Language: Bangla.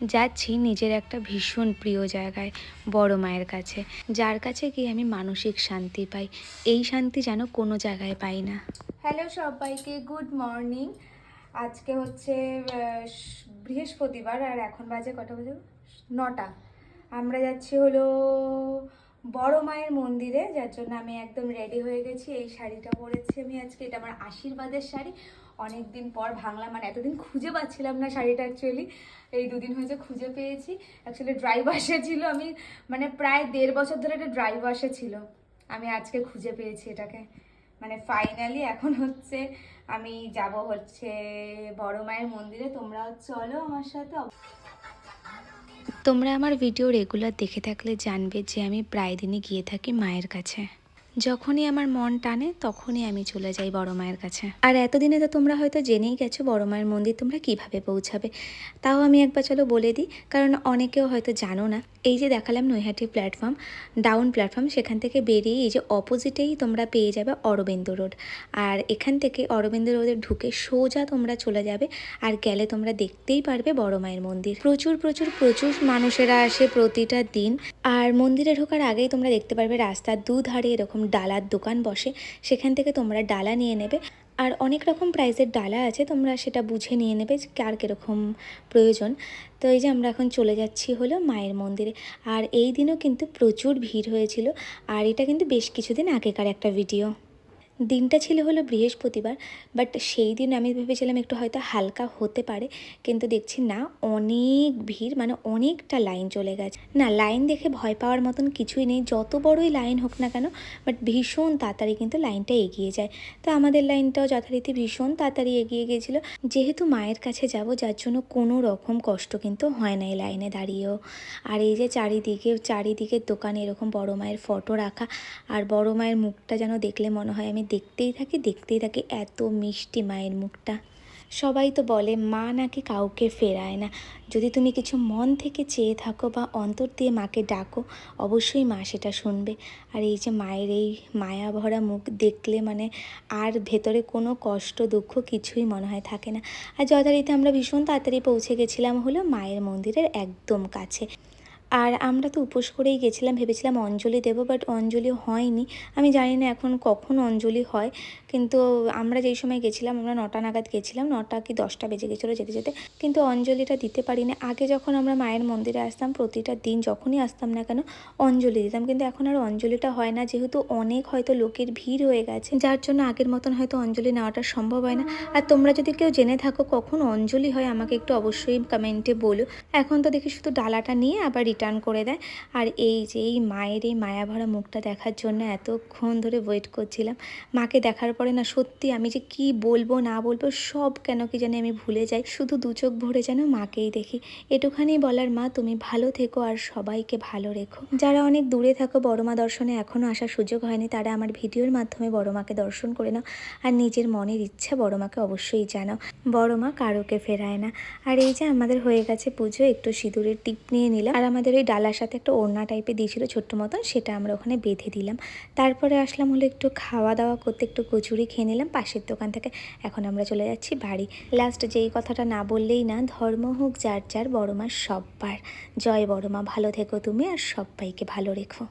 যাচ্ছি নিজের একটা ভীষণ প্রিয় জায়গায় বড় মায়ের কাছে, যার কাছে গিয়ে আমি মানসিক শান্তি পাই। এই শান্তি যেন কোনো জায়গায় পাই না। হ্যালো সবাইকে গুড মর্নিং আজকে হচ্ছে বৃহস্পতিবার আর এখন বাজে কটা বাজে? নটা। আমরা যাচ্ছি হলো বড় মায়ের মন্দিরে, যার জন্য আমি একদম রেডি হয়ে গেছি। এই শাড়িটা পরেছি আমি আজকে। এটা আমার আশীর্বাদের শাড়ি। অনেক দিন পর ভাঙলাম মানে এতদিন খুঁজে পাচ্ছিলাম না শাড়িটা অ্যাকচুয়ালি এই দুদিন হয়েছে খুঁজে পেয়েছি। অ্যাকচুয়ালি ড্রাইভ আসে ছিল আমি মানে প্রায় দেড় বছর ধরে এটা ড্রাইভ আসে ছিল। আমি আজকে খুঁজে পেয়েছি এটাকে। মানে ফাইনালি এখন হচ্ছে আমি যাব হচ্ছে বড় মায়ের মন্দিরে। তোমরাও চলো আমার সাথে। তোমরা আমার ভিডিও রেগুলার দেখে থাকলে জানবে যে আমি প্রায় দিনই গিয়ে থাকি মায়ের কাছে। যখনই আমার মন টানে, তখনই আমি চলে যাই বড় মায়ের কাছে। আর এতদিনে তো তোমরা হয়তো জেনেই গেছো বড় মায়ের মন্দির তোমরা কীভাবে পৌঁছাবে। তাও আমি একবার চলো বলে দিই, কারণ অনেকেও হয়তো জানো না, এই যে দেখালাম নৈহাটি প্ল্যাটফর্ম ডাউন প্ল্যাটফর্ম সেখান থেকে বেরিয়ে এই যে অপোজিটেই তোমরা পেয়ে যাবে অরবিন্দ রোড আর এখান থেকে অরবিন্দ রোডে ঢুকে সোজা তোমরা চলে যাবে, আর গেলে তোমরা দেখতেই পারবে বড় মায়ের মন্দির। প্রচুর প্রচুর প্রচুর মানুষেরা আসে প্রতিটা দিন, আর মন্দিরে ঢোকার আগেই তোমরা দেখতে পারবে রাস্তার দুধারে এরকম ডালার দোকান বসে, সেখান থেকে তোমরা ডালা নিয়ে নেবে। আর অনেক রকম প্রাইসের ডালা আছে, তোমরা সেটা বুঝে নিয়ে নেবে কার কীরকম প্রয়োজন। তো এই যে আমরা এখন চলে যাচ্ছি হলো মায়ের মন্দিরে। আর এই দিনও কিন্তু প্রচুর ভিড় হয়েছিল। আর এটা কিন্তু বেশ কিছুদিন আগেকার একটা ভিডিও। দিনটা ছিল হলো বৃহস্পতিবার বাট সেই দিন আমি ভেবেছিলাম একটু হয়তো হালকা হতে পারে, কিন্তু দেখছি না, অনেক ভিড় মানে অনেকটা লাইন চলে গেছে। না, লাইন দেখে ভয় পাওয়ার মতন কিছুই নেই, যত বড়ই লাইন হোক না কেন বাট ভীষণ তাড়াতাড়ি কিন্তু লাইনটা এগিয়ে যায়। তো আমাদের লাইনটাও যথারীতি ভীষণ তাড়াতাড়ি এগিয়ে গিয়েছিল। যেহেতু মায়ের কাছে যাব, যার জন্য কোনো রকম কষ্ট কিন্তু হয় না এই লাইনে দাঁড়িয়েও। আর এই যে চারিদিকে, চারিদিকের দোকানে এরকম বড় মায়ের ফটো রাখা, আর বড় মায়ের মুখটা যেন দেখলে মনে হয় আমি দেখতেই থাকি দেখতেই থাকি এত মিষ্টি মায়ের মুখটা। সবাই তো বলে, মা নাকি কাউকে ফেরায় না। যদি তুমি কিছু মন থেকে চেয়ে থাকো বা অন্তর দিয়ে মাকে ডাকো, অবশ্যই মা সেটা শুনবে। আর এই যে মায়ের এই মায়া ভরা মুখ দেখলে মানে আর ভেতরে কোনো কষ্ট, দুঃখ কিছুই মনে হয় থাকে না। আর যথারীতি আমরা ভীষণ তাড়াতাড়ি পৌঁছে গেছিলাম হলো মায়ের মন্দিরের একদম কাছে। আর আমরা তো উপোস করেই গেছিলাম, ভেবেছিলাম অঞ্জলি দেবো বাট অঞ্জলি হয়নি। আমি জানি না এখন কখন অঞ্জলি হয়, কিন্তু আমরা যেই সময় গেছিলাম, আমরা নটা নাগাদ গেছিলাম, নটা কি দশটা বেজে গেছিল যেতে যেতে, কিন্তু অঞ্জলিটা দিতে পারিনি। আগে যখন আমরা মায়ের মন্দিরে আসতাম, প্রতিটা দিন যখনই আসতাম না কেন, অঞ্জলি দিতাম, কিন্তু এখন আর অঞ্জলিটা হয় না, যেহেতু অনেক হয়তো লোকের ভিড় হয়ে গেছে, যার জন্য আগের মতন হয়তো অঞ্জলি নেওয়াটা সম্ভব হয় না। আর তোমরা যদি কেউ জেনে থাকো কখন অঞ্জলি হয়, আমাকে একটু অবশ্যই কমেন্টে বলো। এখন তো দেখি শুধু ডালাটা নিয়ে আবার রিটার্ন করে দেয়। আর এই যে, এই মায়ের এই মায়াভরা মুখটা দেখার জন্য এতক্ষণ ধরে ওয়েট করছিলাম। মাকে দেখার পরে না সত্যি আমি যে কি বলব, না বলব, সব কেন কি জানি আমি ভুলে যাই। শুধু দু চোখ ভরে যেন মাকেই দেখি। এটুখানি বলার মা, তুমি ভালো থেকো আর সবাইকে ভালো রেখো। যারা অনেক দূরে থাকো, বড় মা দর্শনে এখনও আসার সুযোগ হয়নি, তারা আমার ভিডিওর মাধ্যমে বড় মাকে দর্শন করে নাও। আর নিজের মনের ইচ্ছা বড় মাকে অবশ্যই জানাও। বড় মা কারোকে ফেরায় না। আর এই যে আমাদের হয়ে গেছে পুজো, একটু সিঁদুরের টিপ নিয়ে নিলাম। আর আমাদের ওই ডালার সাথে একটা ওড়না টাইপে দিয়েছিল ছোট্ট মতন, সেটা আমরা ওখানে বেঁধে দিলাম। তারপরে আসলাম হলো একটু খাওয়া দাওয়া করতে, একটু কচুরি খেয়ে নিলাম, পাশের দোকান থেকে এখন আমরা চলে যাচ্ছি বাড়ি। লাস্ট যেই কথাটা না বললেই না, ধর্ম হোক যার যার, বড় মা সব্বার। জয় বড় মা, ভালো থেকো তুমি আর সবাইকে ভালো রেখো।